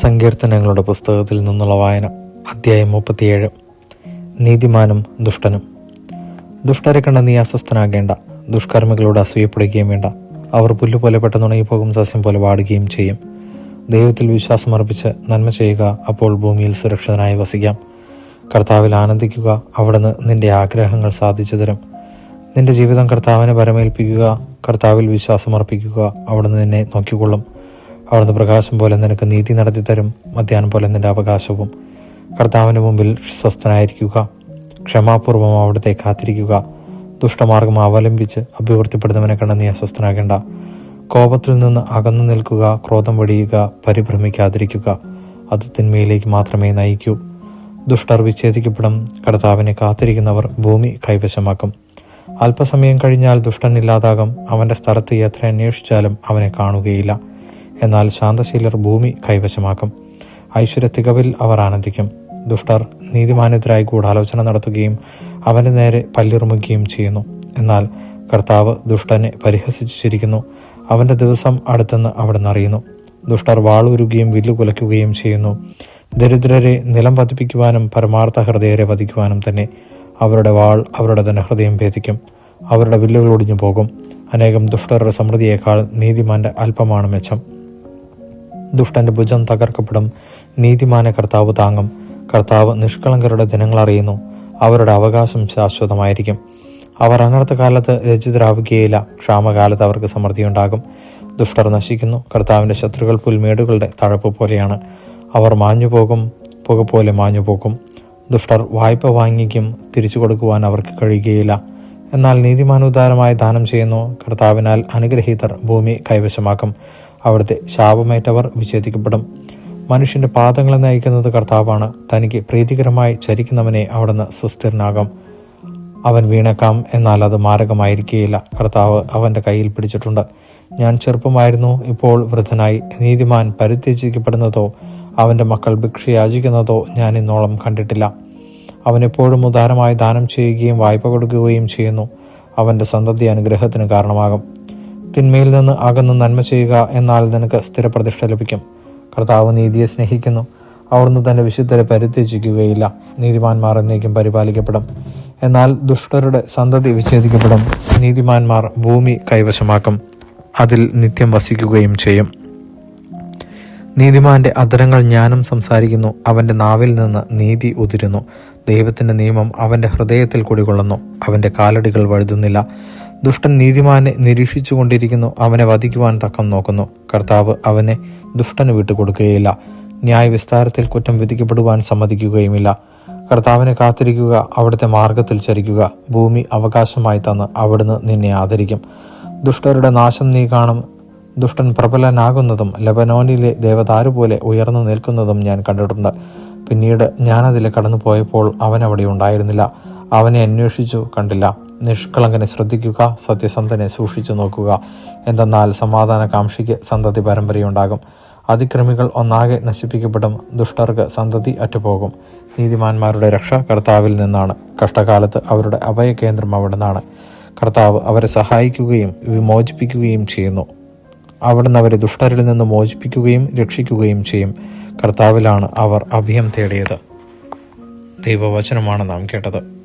സങ്കീർത്തനങ്ങളുടെ പുസ്തകത്തിൽ നിന്നുള്ള വായന അധ്യായം മുപ്പത്തിയേഴ്. നീതിമാനും ദുഷ്ടനും. ദുഷ്ടരെ കണ്ട നീ അസ്വസ്ഥനാകേണ്ട ദുഷ്കർമ്മികളോട് അസൂയപ്പെടുകയും വേണ്ട. അവർ പുല്ലുപോലെ പെട്ടെന്ന് ഉണങ്ങിപ്പോകും സസ്യം പോലെ വാടുകയും ചെയ്യും. ദൈവത്തിൽ വിശ്വാസമർപ്പിച്ച് നന്മ ചെയ്യുക അപ്പോൾ ഭൂമിയിൽ സുരക്ഷിതനായി വസിക്കാം. കർത്താവിൽ ആനന്ദിക്കുക അവിടുന്ന് നിന്റെ ആഗ്രഹങ്ങൾ സാധിച്ചു തരും. നിന്റെ ജീവിതം കർത്താവിനെ പരമേൽപ്പിക്കുക കർത്താവിൽ വിശ്വാസമർപ്പിക്കുക അവിടുന്ന് നിന്നെ നോക്കിക്കൊള്ളും. അവിടുന്ന് പ്രകാശം പോലെ നിനക്ക് നീതി നടത്തി തരും മധ്യാഹ്നം പോലെ നിന്റെ അവകാശവും. കർത്താവിന്റെ മുമ്പിൽ സ്വസ്ഥനായിരിക്കുക. ക്ഷമാപൂർവം അവിടുത്തെ കാത്തിരിക്കുക. ദുഷ്ടമാർഗം അവലംബിച്ച് അഭിവൃദ്ധിപ്പെടുന്നവനെ കണ്ട് നീ അസ്വസ്ഥനാകേണ്ട. കോപത്തിൽ നിന്ന് അകന്നു നിൽക്കുക ക്രോധം വെടിയുക പരിഭ്രമിക്കാതിരിക്കുക. അത് തിന്മയിലേക്ക് മാത്രമേ നയിക്കൂ. ദുഷ്ടർ വിച്ഛേദിക്കപ്പെടും കർത്താവിനെ കാത്തിരിക്കുന്നവർ ഭൂമി കൈവശമാക്കും. അല്പസമയം കഴിഞ്ഞാൽ ദുഷ്ടൻ ഇല്ലാതാകും അവന്റെ സ്ഥലത്ത് എത്ര അന്വേഷിച്ചാലും അവനെ കാണുകയില്ല. എന്നാൽ ശാന്തശീലർ ഭൂമി കൈവശമാക്കും. ഐശ്വര്യ തികവിൽ അവർ ആനന്ദിക്കും. ദുഷ്ടർ നീതിമാനെതിരായി ഗൂഢാലോചന നടത്തുകയും അവന് നേരെ പല്ലിറുമുകയും ചെയ്യുന്നു. എന്നാൽ കർത്താവ് ദുഷ്ടനെ പരിഹസിച്ചിരിക്കുന്നു. അവന്റെ ദിവസം അടുത്തെന്ന് അവിടുന്ന് അറിയുന്നു. ദുഷ്ടർ വാളൂരുകയും വില്ലു കുലയ്ക്കുകയും ചെയ്യുന്നു. ദരിദ്രരെ നിലം പതിപ്പിക്കുവാനും പരമാർത്ഥ ഹൃദയരെ വധിക്കുവാനും തന്നെ അവരുടെ വാൾ അവരുടെ തന്നെ ഹൃദയം ഭേദിക്കും. അവരുടെ വില്ലുകൾ ഒടിഞ്ഞു പോകും അനേകം ദുഷ്ടരുടെ സമൃദ്ധിയേക്കാൾ നീതിമാന്റെ അല്പമാണ് മെച്ചം. ദുഷ്ടന്റെ ഭുജം തകർക്കപ്പെടും. നീതിമാനെ കർത്താവ് താങ്ങും. കർത്താവ് നിഷ്കളങ്കരുടെ ദിനങ്ങൾ അറിയുന്നു. അവരുടെ അവകാശം ശാശ്വതമായിരിക്കും. അവർ അനർത്ഥ കാലത്ത് രചിതരാവുകയില്ല ക്ഷാമകാലത്ത് അവർക്ക് സമൃദ്ധിയുണ്ടാകും. ദുഷ്ടർ നശിക്കുന്നു. കർത്താവിന്റെ ശത്രുക്കൾ പുൽമേടുകളുടെ തഴപ്പ് പോലെയാണ്. അവർ മാഞ്ഞുപോകും. പുക പോലെ മാഞ്ഞുപോകും. ദുഷ്ടർ വായ്പ വാങ്ങിക്കും. തിരിച്ചു കൊടുക്കുവാൻ അവർക്ക് കഴിയുകയില്ല. എന്നാൽ നീതിമാൻ ഉദാരമായി ദാനം ചെയ്യുന്നു. കർത്താവിനാൽ അനുഗ്രഹീതർ ഭൂമി കൈവശമാക്കും. അവിടുത്തെ ശാപമേറ്റവർ വിച്ഛേദിക്കപ്പെടും. മനുഷ്യന്റെ പാദങ്ങളെ നയിക്കുന്നത് കർത്താവാണ്. തനിക്ക് പ്രീതികരമായി ചരിക്കുന്നവനെ അവിടുന്ന് സുസ്ഥിരനാകും. അവൻ വീണേക്കാം എന്നാൽ അത് മാരകമായിരിക്കുകയില്ല കർത്താവ് അവന്റെ കയ്യിൽ പിടിച്ചിട്ടുണ്ട്. ഞാൻ ചെറുപ്പമായിരുന്നു ഇപ്പോൾ വൃദ്ധനായി. നീതിമാൻ പരിത്യജിക്കപ്പെടുന്നതോ അവന്റെ മക്കൾ ഭിക്ഷ യാചിക്കുന്നതോ ഞാൻ ഇന്നോളം കണ്ടിട്ടില്ല. അവനെപ്പോഴും ഉദാരമായി ദാനം ചെയ്യുകയും വായ്പ കൊടുക്കുകയും ചെയ്യുന്നു. അവന്റെ സന്തതി അനുഗ്രഹത്തിന് കാരണമാകും. തിന്മയിൽ നിന്ന് അകന്ന് നന്മ ചെയ്യുക എന്നാൽ നിനക്ക് സ്ഥിരപ്രതിഷ്ഠ ലഭിക്കും. കർത്താവ് നീതിയെ സ്നേഹിക്കുന്നു. അവിടുന്ന് തന്റെ വിശുദ്ധരെ പരിത്യജിക്കുകയില്ല. നീതിമാന്മാർ എന്നേക്കും പരിപാലിക്കപ്പെടും. എന്നാൽ ദുഷ്ടരുടെ സന്തതി വിച്ഛേദിക്കപ്പെടും. നീതിമാന്മാർ ഭൂമി കൈവശമാക്കും. അതിൽ നിത്യം വസിക്കുകയും ചെയ്യും. നീതിമാന്റെ അധരങ്ങൾ ജ്ഞാനം സംസാരിക്കുന്നു. അവന്റെ നാവിൽ നിന്ന് നീതി ഉതിരുന്നു. ദൈവത്തിന്റെ നിയമം അവന്റെ ഹൃദയത്തിൽ കുടികൊള്ളുന്നു. അവന്റെ കാലടികൾ വഴുതുന്നില്ല. ദുഷ്ടൻ നീതിമാനെ നിരീക്ഷിച്ചു കൊണ്ടിരിക്കുന്നു അവനെ വധിക്കുവാൻ തക്കം നോക്കുന്നു. കർത്താവ് അവനെ ദുഷ്ടന് വിട്ടുകൊടുക്കുകയില്ല. ന്യായ വിസ്താരത്തിൽ കുറ്റം വിധിക്കപ്പെടുവാൻ സമ്മതിക്കുകയുമില്ല. കർത്താവിനെ കാത്തിരിക്കുക അവിടുത്തെ മാർഗത്തിൽ ചരിക്കുക. ഭൂമി അവകാശമായി തന്ന് അവിടുന്ന് നിന്നെ ആദരിക്കും. ദുഷ്ടരുടെ നാശം നീ കാണും. ദുഷ്ടൻ പ്രബലനാകുന്നതും ലബനോനിലെ ദേവതാരു പോലെ ഉയർന്നു നിൽക്കുന്നതും ഞാൻ കണ്ടിട്ടുണ്ട്. പിന്നീട് ഞാനതിലെ കടന്നു പോയപ്പോൾ അവൻ അവിടെ ഉണ്ടായിരുന്നില്ല. അവനെ അന്വേഷിച്ചു കണ്ടില്ല. നിഷ്കളങ്കനെ ശ്രദ്ധിക്കുക സത്യസന്ധനെ സൂക്ഷിച്ചു നോക്കുക. എന്തെന്നാൽ സമാധാന കാംക്ഷിക്ക് സന്തതി പരമ്പരയുണ്ടാകും. അതിക്രമികൾ ഒന്നാകെ നശിപ്പിക്കപ്പെടും ദുഷ്ടർക്ക് സന്തതി അറ്റുപോകും. നീതിമാന്മാരുടെ രക്ഷ കർത്താവിൽ നിന്നാണ്. കഷ്ടകാലത്ത് അവരുടെ അഭയകേന്ദ്രം അവിടെ നിന്നാണ് കർത്താവ് അവരെ സഹായിക്കുകയും വിമോചിപ്പിക്കുകയും ചെയ്യുന്നു. അവിടുന്ന് അവരെ ദുഷ്ടരിൽ നിന്ന് മോചിപ്പിക്കുകയും രക്ഷിക്കുകയും ചെയ്യും. കർത്താവിലാണ് അവർ അഭയം തേടിയത്. ദൈവവചനമാണ് നാം കേട്ടത്.